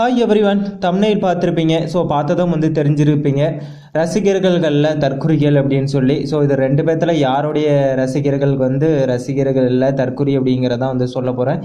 Hi every one தம்னையில் பார்த்துருப்பீங்க. So பார்த்ததும் வந்து தெரிஞ்சிருப்பீங்க. ரசிகர்கள்களில் தற்குறிகள் அப்படின்னு சொல்லி. ஸோ இது ரெண்டு பேர்த்தில் யாருடைய ரசிகர்கள் வந்து ரசிகர்கள் இல்லை தற்குறி அப்படிங்கிறதான் வந்து சொல்ல போகிறேன்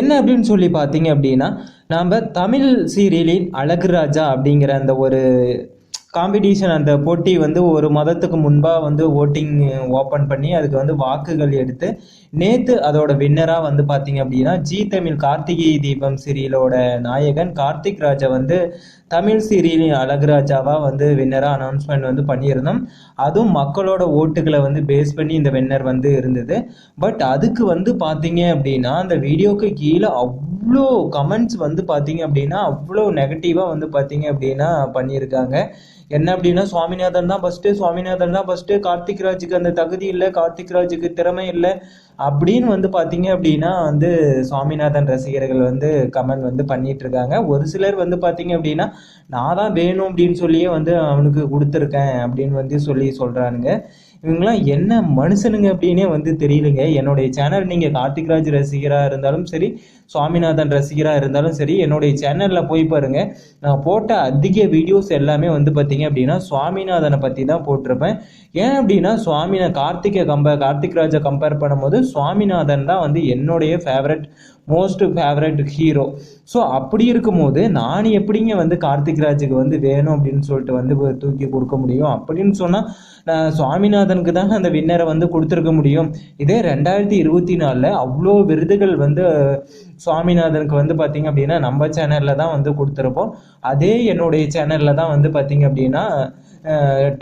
என்ன அப்படின்னு சொல்லி பார்த்தீங்க அப்படின்னா நாம் தமிழ் சீரியலின் அழகு ராஜா அப்படிங்கிற அந்த ஒரு காம்படிஷன் அந்த போட்டி வந்து ஒரு மதத்துக்கு முன்பாக வந்து ஓட்டிங் ஓப்பன் பண்ணி அதுக்கு வந்து வாக்குகள் எடுத்து நேற்று அதோட வின்னராக வந்து பார்த்தீங்க அப்படின்னா ஜி தமிழ் கார்த்திகை தீபம் சீரியலோட நாயகன் கார்த்திக் ராஜா வந்து தமிழ் சீரியலின் அழகுராஜாவாக வந்து வின்னராக அனௌன்ஸ்மெண்ட் வந்து பண்ணியிருந்தோம். அதுவும் மக்களோட ஓட்டுகளை வந்து பேஸ் பண்ணி இந்த வின்னர் வந்து இருந்தது. பட் அதுக்கு வந்து பார்த்தீங்க அப்படின்னா அந்த வீடியோக்கு கீழே அவ்வளோ கமெண்ட்ஸ் வந்து பார்த்தீங்க அப்படின்னா அவ்வளோ நெகட்டிவாக வந்து பார்த்தீங்க அப்படின்னா பண்ணியிருக்காங்க. என்ன அப்படின்னா சுவாமிநாதன் தான் ஃபஸ்ட்டு சுவாமிநாதன் தான் ஃபஸ்ட்டு கார்த்திக் ராஜுக்கு அந்த தகுதி இல்லை கார்த்திக் ராஜுக்கு திறமை இல்லை. அப்படின்னு வந்து பார்த்தீங்க அப்படின்னா வந்து சுவாமிநாதன் ரசிகர்கள் வந்து கமெண்ட் வந்து பண்ணிட்டு இருக்காங்க ஒரு சிலர் வந்து பார்த்தீங்க அப்படின்னா நான் தான் வேணும் அப்படின்னு சொல்லியே வந்து அவனுக்கு கொடுத்துருக்கேன் அப்படின்னு வந்து சொல்லி சொல்கிறானுங்க இவங்கெல்லாம் என்ன மனுஷனுங்க அப்படின்னே வந்து தெரியலங்க. என்னுடைய சேனல் நீங்கள் கார்த்திக் ராஜ் ரசிகராக இருந்தாலும் சரி சுவாமிநாதன் ரசிகராக இருந்தாலும் சரி என்னுடைய சேனலில் போய் பாருங்கள் நான் போட்ட அதிக வீடியோஸ் எல்லாமே வந்து பார்த்தீங்க அப்படின்னா சுவாமிநாதனை பற்றி தான் போட்டிருப்பேன். ஏன் அப்படின்னா சுவாமினா கார்த்திகை கம்பேர் கார்த்திக் ராஜை கம்பேர் பண்ணும்போது சுவாமிநாதன் தான் வந்து என்னுடைய favourite most favourite hero so அப்படி இருக்கும்போது நான் எப்படிங்க வந்து கார்த்திக் ராஜுக்கு வந்து வேணும் அப்படின்னு சொல்லிட்டு வந்து தூக்கி கொடுக்க முடியும்? அப்படின்னு சொன்னால் சுவாமிநாதனுக்கு தான் அந்த வின்னரை வந்து கொடுத்துருக்க முடியும். இதே ரெண்டாயிரத்தி இருபத்தி நாலில் அவ்வளோ விருதுகள் வந்து சுவாமிநாதனுக்கு வந்து பார்த்தீங்க அப்படின்னா நம்ம சேனலில் தான் வந்து கொடுத்துருப்போம். அதே என்னுடைய சேனலில் தான் வந்து பார்த்தீங்க அப்படின்னா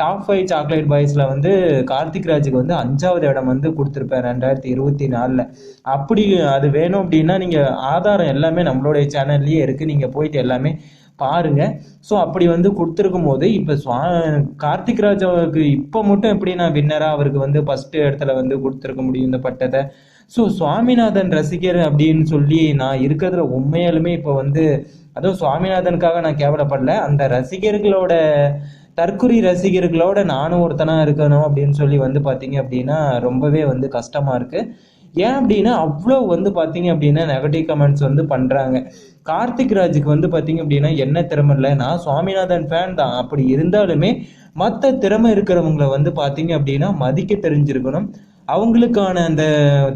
டாப் ஃபைவ் சாக்லேட் பாய்ஸில் வந்து கார்த்திக் ராஜுக்கு வந்து அஞ்சாவது இடம் வந்து கொடுத்துருப்பேன் ரெண்டாயிரத்தி இருபத்தி நாலில். அப்படி அது வேணும் அப்படின்னா நீங்கள் ஆதாரம் எல்லாமே நம்மளுடைய சேனல்லையே இருக்குது நீங்கள் போயிட்டு எல்லாமே பாருங்க. ஸோ அப்படி வந்து கொடுத்துருக்கும் போது இப்போ சுவா கார்த்திக் ராஜாவுக்கு இப்போ மட்டும் எப்படி நான் வின்னராக அவருக்கு வந்து ஃபஸ்ட்டு இடத்துல வந்து கொடுத்துருக்க முடியும் இந்த பட்டத்தை. ஸோ சுவாமிநாதன் ரசிகர் அப்படின்னு சொல்லி நான் இருக்கிறதுல உண்மையாலுமே இப்போ வந்து அதுவும் சுவாமிநாதனுக்காக நான் கேவலப்படல. அந்த ரசிகர்களோட தற்குறி ரசிகர்களோட நானும் ஒருத்தனாக இருக்கணும் அப்படின்னு சொல்லி வந்து பார்த்தீங்க அப்படின்னா ரொம்பவே வந்து கஷ்டமாக இருக்குது ஏன் அப்படின்னா அவ்வளோ வந்து பார்த்தீங்க அப்படின்னா நெகட்டிவ் கமெண்ட்ஸ் வந்து பண்ணுறாங்க கார்த்திக் ராஜுக்கு வந்து பார்த்தீங்க அப்படின்னா என்ன திறமை இல்லை நான் சுவாமிநாதன் ஃபேன் தான். அப்படி இருந்தாலுமே மற்ற திறமை இருக்கிறவங்கள வந்து பார்த்தீங்க அப்படின்னா மதிக்க தெரிஞ்சிருக்கணும். அவங்களுக்கான அந்த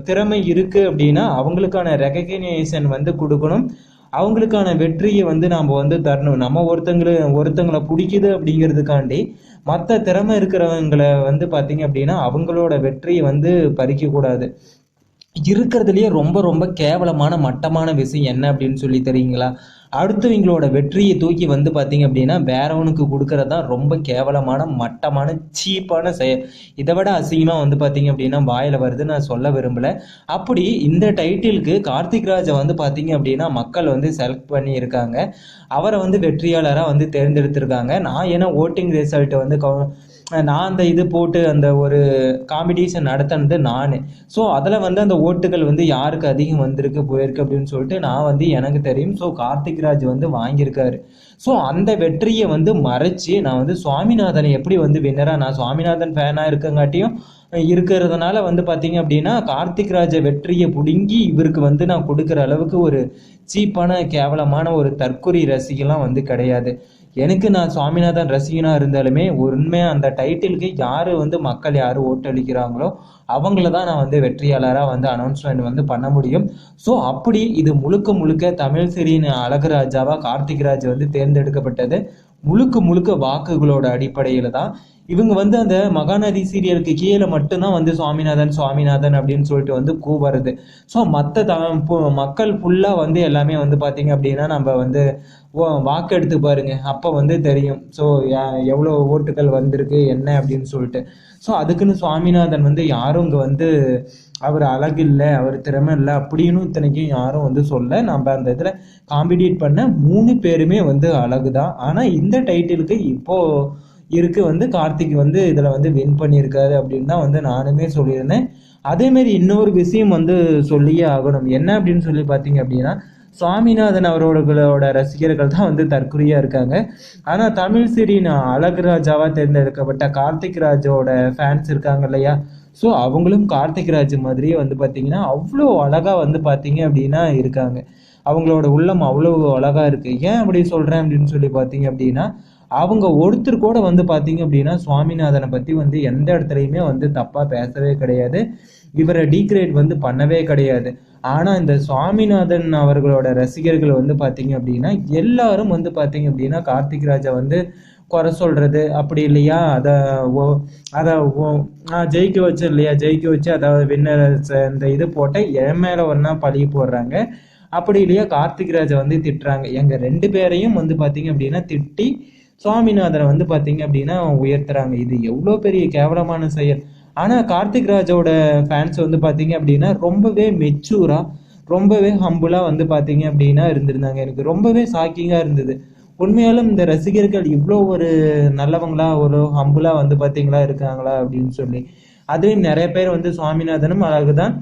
திறமை இருக்குது அப்படின்னா அவங்களுக்கான ரெகக்னைசேஷன் வந்து கொடுக்கணும். அவங்களுக்கான வெற்றியை வந்து நாம் வந்து தரணும். நம்ம ஒருத்தங்களை ஒருத்தங்களை பிடிக்குது அப்படிங்கிறதுக்காண்டி மற்ற திறமை இருக்கிறவங்களை வந்து பார்த்தீங்க அப்படின்னா அவங்களோட வெற்றியை வந்து பறிக்கக்கூடாது. இருக்கிறதுலையே ரொம்ப ரொம்ப கேவலமான மட்டமான விஷயம் என்ன அப்படின்னு சொல்லி தெரியுங்களா? அடுத்தவங்களோட வெற்றியை தூக்கி வந்து பார்த்தீங்க அப்படின்னா வேறவனுக்கு கொடுக்கறது தான் ரொம்ப கேவலமான மட்டமான சீப்பான செயல். இதை விட அசிங்கமாக வந்து பார்த்தீங்க அப்படின்னா வாயில் வருது நான் சொல்ல விரும்பலை. அப்படி இந்த டைட்டிலுக்கு கார்த்திக் ராஜை வந்து பார்த்தீங்க அப்படின்னா மக்கள் வந்து செலக்ட் பண்ணி இருக்காங்க அவரை வந்து வெற்றியாளராக வந்து தேர்ந்தெடுத்திருக்காங்க. நான் ஏன்னா ஓட்டிங் ரிசல்ட்டை வந்து நான் அந்த இது போட்டு அந்த ஒரு காம்படிஷன் நடத்தினது நான். ஸோ அதில் வந்து அந்த ஓட்டுகள் வந்து யாருக்கு அதிகம் வந்திருக்கு போயிருக்கு அப்படின்னு சொல்லிட்டு நான் வந்து எனக்கு தெரியும். ஸோ கார்த்திக் ராஜ் வந்து வாங்கியிருக்காரு. ஸோ அந்த வெற்றியை வந்து மறைச்சி நான் வந்து சுவாமிநாதனை எப்படி வந்து வின்னராக நான் சுவாமிநாதன் ஃபேனாக இருக்கங்காட்டியும் இருக்கிறதுனால வந்து பார்த்தீங்க அப்படின்னா கார்த்திக் ராஜ வெற்றியை பிடுங்கி இவருக்கு வந்து நான் கொடுக்குற அளவுக்கு ஒரு சீப்பான கேவலமான ஒரு தற்கொலை ரசிகெல்லாம் வந்து கிடையாது. எனக்கு நான் சுவாமிநாதன் ரசிகனாக இருந்தாலுமே உண்மையாக அந்த டைட்டிலுக்கு யார் வந்து மக்கள் யார் ஓட்டளிக்கிறாங்களோ அவங்கள தான் நான் வந்து வெற்றியாளராக வந்து அனௌன்ஸ்மெண்ட் வந்து பண்ண முடியும். ஸோ அப்படி இது முழுக்க முழுக்க தமிழ் சிறியின் அழகுராஜாவாக கார்த்திக் ராஜ் வந்து தேர்ந்தெடுக்கப்பட்டது. முழுக்க முழுக்க வாக்குகளோட அடிப்படையில் தான் இவங்க வந்து அந்த மகாநதி சீரியலுக்கு கீழே மட்டும்தான் வந்து சுவாமிநாதன் சுவாமிநாதன் அப்படின்னு சொல்லிட்டு வந்து கூவுறது ஸோ மற்ற த மக்கள் ஃபுல்லாக வந்து எல்லாமே வந்து பார்த்தீங்க அப்படின்னா நம்ம வந்து வாக்கு எடுத்து பாருங்க. அப்போ வந்து தெரியும். ஸோ எவ்வளோ ஓட்டுகள் வந்திருக்கு என்ன அப்படின்னு சொல்லிட்டு. ஸோ அதுக்குன்னு சுவாமிநாதன் வந்து யாரும் இங்கே வந்து அவர் அழகு இல்லை அவர் திறமை இல்லை அப்படின்னு இத்தனைக்கும் யாரும் வந்து சொல்ல நம்ம அந்த இதில் காம்படிட் பண்ண மூணு பேருமே வந்து அழகு தான் ஆனால் இந்த டைட்டிலுக்கு இப்போது இருக்கு வந்து கார்த்திக் வந்து இதில் வந்து வின் பண்ணியிருக்காரு அப்படின்னு தான் வந்து நானுமே சொல்லியிருந்தேன். அதேமாரி இன்னொரு விஷயம் வந்து சொல்லியே ஆகணும். என்ன அப்படின்னு சொல்லி பார்த்தீங்க அப்படின்னா சுவாமிநாதன் அவரோட ரசிகர்கள் தான் வந்து தற்கொலையாக இருக்காங்க. ஆனால் தமிழ் சிறின் அழகுராஜாவாக தேர்ந்தெடுக்கப்பட்ட கார்த்திக் ராஜோட ஃபேன்ஸ் இருக்காங்க இல்லையா? ஸோ அவங்களும் கார்த்திக் ராஜ் மாதிரியே வந்து பார்த்தீங்கன்னா அவ்வளோ அழகாக வந்து பார்த்தீங்க அப்படின்னா இருக்காங்க. அவங்களோட உள்ளம் அவ்வளோ அழகாக இருக்குது ஏன் அப்படி சொல்கிறேன் அப்படின்னு சொல்லி பார்த்தீங்க அப்படின்னா அவங்க ஒருத்தர் கூட வந்து பார்த்தீங்க அப்படின்னா சுவாமிநாதனை பற்றி வந்து எந்த இடத்துலையுமே வந்து தப்பாக பேசவே கிடையாது. இவரை டீக்ரேட் வந்து பண்ணவே கிடையாது. ஆனால் இந்த சுவாமிநாதன் அவர்களோட ரசிகர்கள் வந்து பார்த்தீங்க அப்படின்னா எல்லாரும் வந்து பார்த்தீங்க அப்படின்னா கார்த்திக் ராஜா வந்து குறை சொல்கிறது அப்படி இல்லையா? அதை ஓ அதை ஓ நான் ஜெயிக்க வச்சேன் இல்லையா? ஜெயிக்க வச்சு அதாவது வின்னர் இந்த இது போட்டால் என் மேலே ஒன்றா பழி போடுறாங்க. அப்படி இல்லையா? கார்த்திக் ராஜா வந்து திட்டுறாங்க. எங்கள் ரெண்டு பேரையும் வந்து பார்த்தீங்க அப்படின்னா திட்டி சுவாமிநாதனை வந்து பார்த்தீங்க அப்படின்னா உயர்த்துறாங்க. இது எவ்வளோ பெரிய கேவலமான செயல். ஆனால் கார்த்திக் ராஜோட ஃபேன்ஸ் வந்து பார்த்தீங்க அப்படின்னா ரொம்பவே மெச்சூராக ரொம்பவே ஹம்புளாக வந்து பார்த்தீங்க அப்படின்னா இருந்திருந்தாங்க. எனக்கு ரொம்பவே ஷாக்கிங்காக இருந்தது. உண்மையாலும் இந்த ரசிகர்கள் இவ்வளோ ஒரு நல்லவங்களா ஒரு ஹம்புளாக வந்து பார்த்தீங்களா இருக்காங்களா அப்படின்னு சொல்லி. அதுவும் நிறைய பேர் வந்து சுவாமிநாதனும் அழகு தான்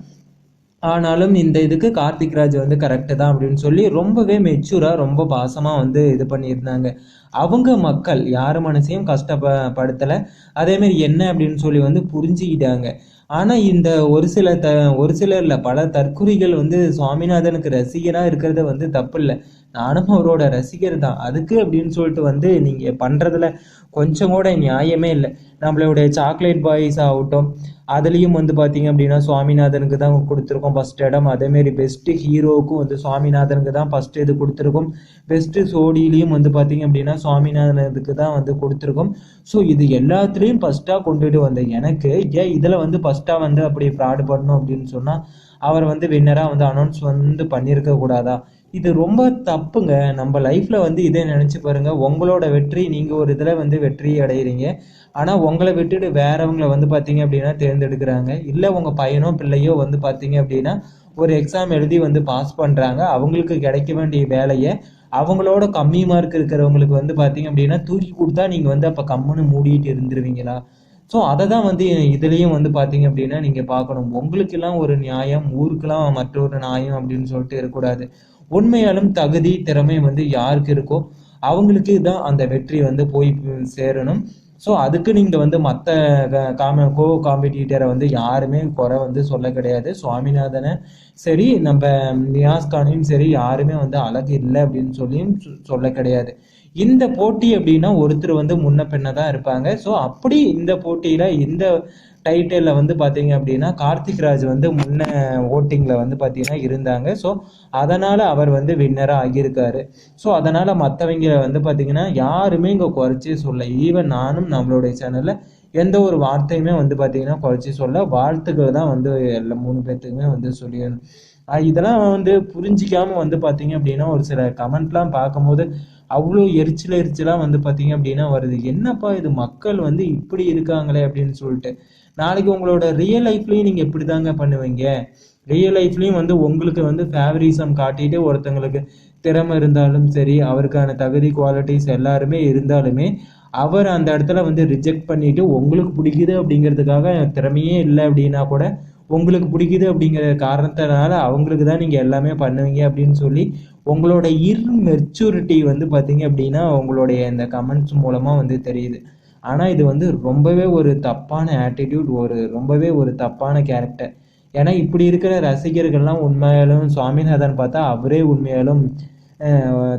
ஆனாலும் இந்த இதுக்கு கார்த்திக் ராஜ் வந்து கரெக்டு தான் அப்படின்னு சொல்லி ரொம்பவே மெச்சூராக ரொம்ப பாசமாக வந்து இது பண்ணியிருந்தாங்க. அவங்க மக்கள் யார் மனசையும் கஷ்டப்படுத்தலை. அதேமாரி என்ன அப்படின்னு சொல்லி வந்து புரிஞ்சுக்கிட்டாங்க. ஆனால் இந்த ஒரு சில த ஒரு சிலரில் பல தற்குறிகள் வந்து சுவாமிநாதனுக்கு ரசிகராக இருக்கிறது வந்து தப்பு இல்லை. நானும் அவரோட ரசிகர் தான். அதுக்கு அப்படின்னு சொல்லிட்டு வந்து நீங்கள் பண்ணுறதுல கொஞ்சம் கூட நியாயமே இல்லை. நம்மளுடைய சாக்லேட் பாய்ஸ் ஆகட்டும் அதுலேயும் வந்து பார்த்தீங்க அப்படின்னா சுவாமிநாதனுக்கு தான் கொடுத்துருக்கோம் ஃபஸ்ட் இடம். அதேமாரி பெஸ்ட்டு ஹீரோவுக்கும் வந்து சுவாமிநாதனுக்கு தான் ஃபஸ்ட்டு இது கொடுத்துருக்கோம். பெஸ்ட்டு சோடியிலையும் வந்து பார்த்தீங்க அப்படின்னா சுவாமிநாதனுக்கு தான் வந்து கொடுத்துருக்கோம். ஸோ இது எல்லாத்துலேயும் ஃபஸ்ட்டாக கொண்டுட்டு வந்தேன் எனக்கு ஏன் இதில் வந்து ஃபஸ்ட்டாக வந்து அப்படி ஃப்ராடு பண்ணணும் அப்படின்னு சொன்னால் அவர் வந்து வின்னராக வந்து அனௌன்ஸ் வந்து பண்ணியிருக்க கூடாதா? இது ரொம்ப தப்புங்க. நம்ம லைஃப்பில் வந்து இதே நினச்சி பாருங்கள் உங்களோட வெற்றி நீங்கள் ஒரு இதில் வந்து வெற்றி அடைகிறீங்க ஆனால் உங்களை விட்டுட்டு வேறவங்கள வந்து பார்த்தீங்க அப்படின்னா தேர்ந்தெடுக்கிறாங்க. இல்லை உங்கள் பையனோ பிள்ளையோ வந்து பார்த்தீங்க அப்படின்னா ஒரு எக்ஸாம் எழுதி வந்து பாஸ் பண்ணுறாங்க அவங்களுக்கு கிடைக்க வேண்டிய வேலையை அவங்களோட கம்மி மார்க் இருக்கிறவங்களுக்கு வந்து பார்த்தீங்க அப்படின்னா தூக்கி கொடுத்தா நீங்கள் வந்து அப்போ கம்முன்னு மூடிட்டு இருந்துருவீங்களா? ஸோ அதை தான் வந்து இதுலேயும் வந்து பார்த்தீங்க அப்படின்னா நீங்கள் பார்க்கணும். உங்களுக்கெல்லாம் ஒரு நியாயம் ஊருக்கெல்லாம் மற்றொரு நியாயம் அப்படின்னு சொல்லிட்டு இருக்கக்கூடாது. உண்மையாலும் தகுதி திறமை வந்து யாருக்கு இருக்கோ அவங்களுக்கு தான் அந்த வெற்றி வந்து போய் சேரணும். ஸோ அதுக்கு நீங்கள் வந்து மற்ற காம கோ காம்படிட்டரை வந்து யாருமே குறை வந்து சொல்ல கிடையாது. சுவாமிநாதனை சரி நம்ம நியாஸ்கானையும் சரி யாருமே வந்து அழகு இல்லை அப்படின்னு சொல்லியும் சொல்ல கிடையாது. இந்த போட்டி அப்படின்னா ஒருத்தர் வந்து முன்ன பின்ன தான் இருப்பாங்க. ஸோ அப்படி இந்த போட்டியில் இந்த டைட்டிலில் வந்து பார்த்தீங்க அப்படின்னா கார்த்திக் ராஜ் வந்து முன்ன ஓட்டிங்கில் வந்து பார்த்தீங்கன்னா இருந்தாங்க. ஸோ அதனால் அவர் வந்து வின்னராக ஆகியிருக்காரு. ஸோ அதனால் மற்றவங்க வந்து பார்த்தீங்கன்னா யாருமே இங்கே குறைச்சி சொல்ல ஈவன் நானும் நம்மளுடைய சேனலில் எந்த ஒரு வார்த்தையுமே வந்து பார்த்தீங்கன்னா குறைச்சி சொல்ல வாழ்த்துக்கள் தான் வந்து எல்லா மூணு பேர்த்துக்குமே வந்து சொல்லியிருந்தேன். இதெல்லாம் வந்து புரிஞ்சிக்காமல் வந்து பார்த்தீங்க அப்படின்னா ஒரு சில கமெண்ட்லாம் பார்க்கும்போது அவ்வளோ எரிச்சல் எரிச்சலாக வந்து பார்த்தீங்க அப்படின்னா வருது. என்னப்பா இது மக்கள் வந்து இப்படி இருக்காங்களே அப்படின்னு சொல்லிட்டு. நாளைக்கு உங்களோட ரியல் லைஃப்லையும் நீங்கள் எப்படி தாங்க பண்ணுவீங்க. ரியல் லைஃப்லையும் வந்து உங்களுக்கு வந்து ஃபேவரிசம் காட்டிட்டு ஒருத்தங்களுக்கு திறமை இருந்தாலும் சரி அவருக்கான தகுதி குவாலிட்டிஸ் எல்லாருமே இருந்தாலுமே அவர் அந்த இடத்துல வந்து ரிஜெக்ட் பண்ணிட்டு உங்களுக்கு பிடிக்குது அப்படிங்கிறதுக்காக திறமையே இல்லை அப்படின்னா கூட உங்களுக்கு பிடிக்குது அப்படிங்கிற காரணத்தினால அவங்களுக்கு தான் நீங்கள் எல்லாமே பண்ணுவீங்க அப்படின்னு சொல்லி உங்களோட இர் மெச்சூரிட்டி வந்து பார்த்தீங்க அப்படின்னா உங்களுடைய இந்த கமெண்ட்ஸ் மூலமாக வந்து தெரியுது. ஆனால் இது வந்து ரொம்பவே ஒரு தப்பான ஆட்டிடியூட் ஒரு ரொம்பவே ஒரு தப்பான கேரக்டர் ஏன்னா இப்படி இருக்கிற ரசிகர்கள்லாம் உண்மையாலும் சுவாமிநாதன் பார்த்தா அவரே உண்மையாலும்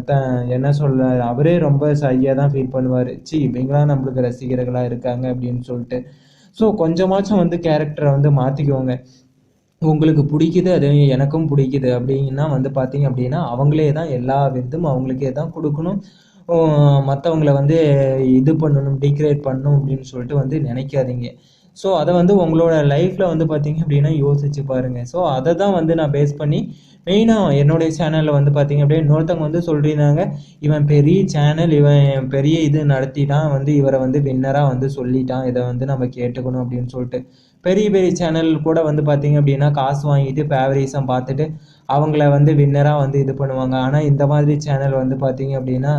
த என்ன சொல்ல அவரே ரொம்ப சரியாக தான் ஃபீல் பண்ணுவார். சி இவங்களாம் நம்மளுக்கு ரசிகர்களாக இருக்காங்க அப்படின்னு சொல்லிட்டு. ஸோ கொஞ்சமாச்சும் வந்து கேரக்டரை வந்து மாற்றிக்கோங்க உங்களுக்கு பிடிக்குது அது எனக்கும் பிடிக்குது அப்படின்னா வந்து பார்த்தீங்க அப்படின்னா அவங்களே தான் எல்லா விதமும் அவங்களுக்கே தான் கொடுக்கணும். மற்றவங்கள வந்து இது பண்ணணும் டீக்ரேட் பண்ணணும் அப்படின்னு சொல்லிட்டு வந்து நினைக்காதீங்க. ஸோ அதை வந்து உங்களோட லைஃப்பில் வந்து பார்த்தீங்க அப்படின்னா யோசிச்சு பாருங்கள் ஸோ அதை தான் வந்து நான் பேஸ் பண்ணி மெயினாக என்னுடைய சேனலில் வந்து பார்த்தீங்க அப்படியே இன்னொருத்தவங்க வந்து சொல்லியிருந்தாங்க இவன் பெரிய சேனல் இவன் பெரிய இது நடத்திட்டான் வந்து இவரை வந்து வின்னராக வந்து சொல்லிட்டான் இதை வந்து நம்ம கேட்டுக்கணும் அப்படின்னு சொல்லிட்டு. பெரிய பெரிய சேனல் கூட வந்து பார்த்தீங்க அப்படின்னா காசு வாங்கிட்டு ஃபேவரிசம் பார்த்துட்டு அவங்கள வந்து வின்னராக வந்து இது பண்ணுவாங்க. ஆனால் இந்த மாதிரி சேனல் வந்து பார்த்தீங்க அப்படின்னா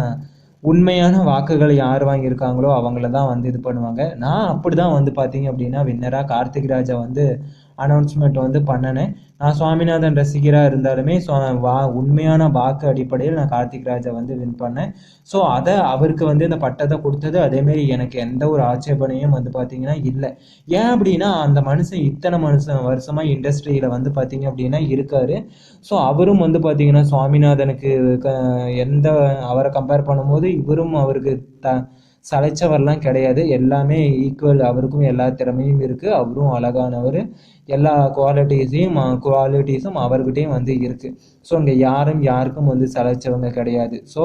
உண்மையான வாக்குகளை யார் வாங்கியிருக்காங்களோ அவங்கள தான் வந்து இது பண்ணுவாங்க. நான் அப்படி தான் வந்து பார்த்தீங்க அப்படின்னா வின்னராக கார்த்திக் ராஜா வந்து அனௌன்ஸ்மெண்ட் வந்து பண்ணினேன். நான் சுவாமிநாதன் ரசிகராக இருந்தாலுமே ஸோ வா உண்மையான வாக்கு அடிப்படையில் நான் கார்த்திக் ராஜா வந்து வின் பண்ணேன். ஸோ அதை அவருக்கு வந்து இந்த பட்டத்தை கொடுத்தது அதேமாரி எனக்கு எந்த ஒரு ஆட்சேபனையும் வந்து பார்த்தீங்கன்னா இல்லை. ஏன் அப்படின்னா அந்த மனுஷன் இத்தனை மனுஷன் வருஷமாக இண்டஸ்ட்ரியில் வந்து பார்த்தீங்க அப்படின்னா இருக்கார். ஸோ அவரும் வந்து பார்த்தீங்கன்னா சுவாமிநாதனுக்கு க எந்த அவரை கம்பேர் பண்ணும்போது இவரும் அவருக்கு த சளைச்சவர்லாம் கிடையாது. எல்லாமே ஈக்குவல் அவருக்கும் எல்லா திறமையும் இருக்குது அவரும் அழகானவர். எல்லா குவாலிட்டிஸையும் குவாலிட்டிஸும் அவர்கிட்டையும் வந்து இருக்குது ஸோ இங்கே யாரும் யாருக்கும் வந்து சளைச்சவங்க கிடையாது. ஸோ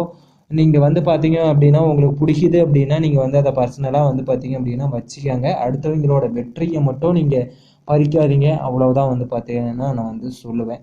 நீங்கள் வந்து பார்த்தீங்க அப்படின்னா உங்களுக்கு பிடிக்குது அப்படின்னா நீங்கள் வந்து அதை பர்சனலாக வந்து பார்த்தீங்க அப்படின்னா வச்சுக்கோங்க. அடுத்தவங்களோட வெற்றியை மட்டும் நீங்கள் பறிக்காதீங்க. அவ்வளோதான் வந்து பார்த்தீங்கன்னா நான் வந்து சொல்லுவேன்.